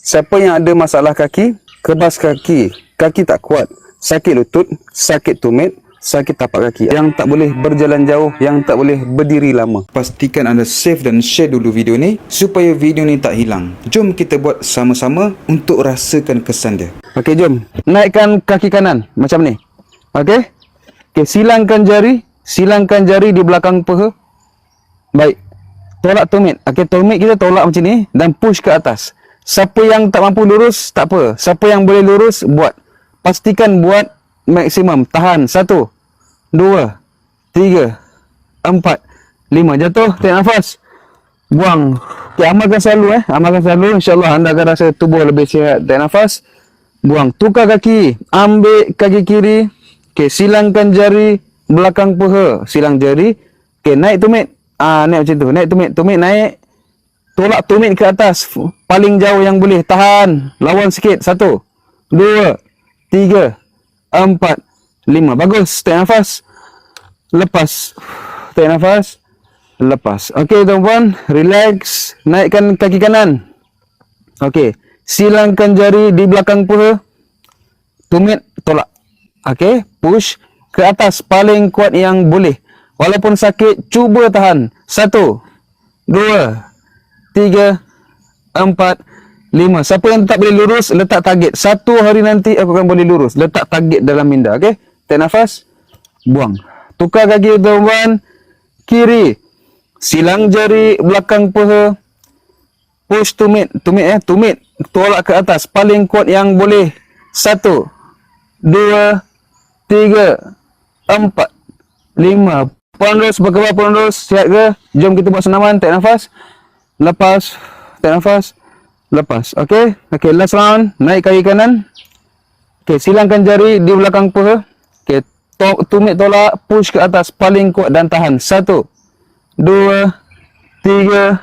Siapa yang ada masalah kaki, kebas kaki, kaki tak kuat, sakit lutut, sakit tumit, sakit tapak kaki, yang tak boleh berjalan jauh, yang tak boleh berdiri lama. Pastikan anda save dan share dulu video ni supaya video ni tak hilang. Jom kita buat sama-sama untuk rasakan kesan dia. Okey, jom. Naikkan kaki kanan macam ni. Okey? Okey, silangkan jari, silangkan jari di belakang peha. Baik. Tolak tumit. Okey, tumit kita tolak macam ni dan push ke atas. Siapa yang tak mampu lurus, tak apa. Siapa yang boleh lurus, buat. Pastikan buat maksimum. Tahan. Satu. Dua. Tiga. Empat. Lima. Jatuh. Tarik nafas. Buang. Okay, amalkan selalu eh. Amalkan selalu. InsyaAllah anda akan rasa tubuh lebih sihat. Tarik nafas. Buang. Tukar kaki. Ambil kaki kiri. Okay, silangkan jari belakang peha. Silang jari. Okay, naik tumit. Ah, naik macam tu. Naik tumit. Tumit naik. Tolak tumit ke atas. Paling jauh yang boleh. Tahan. Lawan sikit. Satu. Dua. Tiga. Empat. Lima. Bagus. Tarik nafas. Lepas. Tarik nafas. Lepas. Okey tuan-puan. Relax. Naikkan kaki kanan. Okey. Silangkan jari di belakang peha. Tumit. Tolak. Okey. Push. Ke atas. Paling kuat yang boleh. Walaupun sakit. Cuba tahan. Satu. Dua tiga, empat, lima. Siapa yang tak boleh lurus, letak target. Satu hari nanti aku akan boleh lurus. Letak target dalam minda. Okey? Tarik nafas. Buang. Tukar kaki tuan-tuan. Kiri. Silang jari belakang peha. Push tumit. Tumit eh. Tumit. Tolak ke atas. Paling kuat yang boleh. Satu. Dua. Tiga. Empat. Lima. Puan terus. Berkebal puan terus. Sihat ke? Jom kita buat senaman. Tarik nafas. Lepas. Tarik nafas. Lepas. Okey. Okey. Last round. Naik kaki kanan. Okey. Silangkan jari di belakang peha. Okey. To- tumit tolak. Push ke atas. Paling kuat dan tahan. Satu. Dua. Tiga.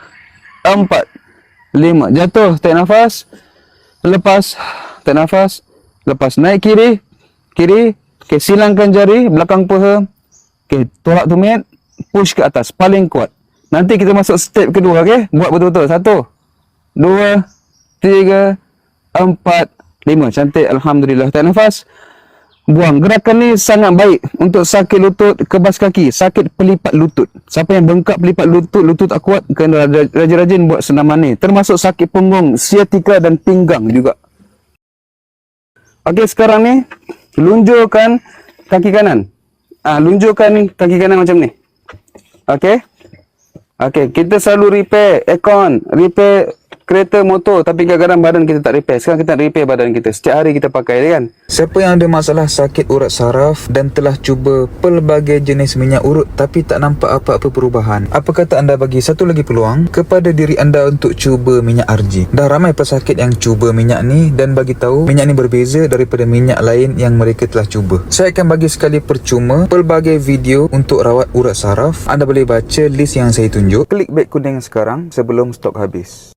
Empat. Lima. Jatuh. Tarik nafas. Lepas. Tarik nafas. Lepas. Naik kiri. Kiri. Okey. Silangkan jari. Belakang peha. Okey. Tolak tumit. Push ke atas. Paling kuat. Nanti kita masuk step kedua, okey? Buat betul-betul. Satu, dua, tiga, empat, lima. Cantik, Alhamdulillah. Tarik nafas. Buang. Gerakan ni sangat baik untuk sakit lutut, kebas kaki, sakit pelipat lutut. Siapa yang bengkak pelipat lutut, lutut tak kuat, kena rajin-rajin buat senaman ni. Termasuk sakit punggung, siatika dan pinggang juga. Okey, sekarang ni, lunjurkan kaki kanan. Ah, lunjurkan kaki kanan macam ni. Okey? Okey, kita selalu repair aircon, repair kereta motor tapi kadang-kadang badan kita tak repair. Sekarang kita nak repair badan kita. Setiap hari kita pakai dia kan. Siapa yang ada masalah sakit urat saraf dan telah cuba pelbagai jenis minyak urut tapi tak nampak apa-apa perubahan, apa kata anda bagi satu lagi peluang kepada diri anda untuk cuba minyak RG? Dah ramai pesakit yang cuba minyak ni dan bagi tahu minyak ni berbeza daripada minyak lain yang mereka telah cuba. Saya akan bagi sekali percuma pelbagai video untuk rawat urat saraf. Anda boleh baca list yang saya tunjuk. Klik beg kuning sekarang sebelum stok habis.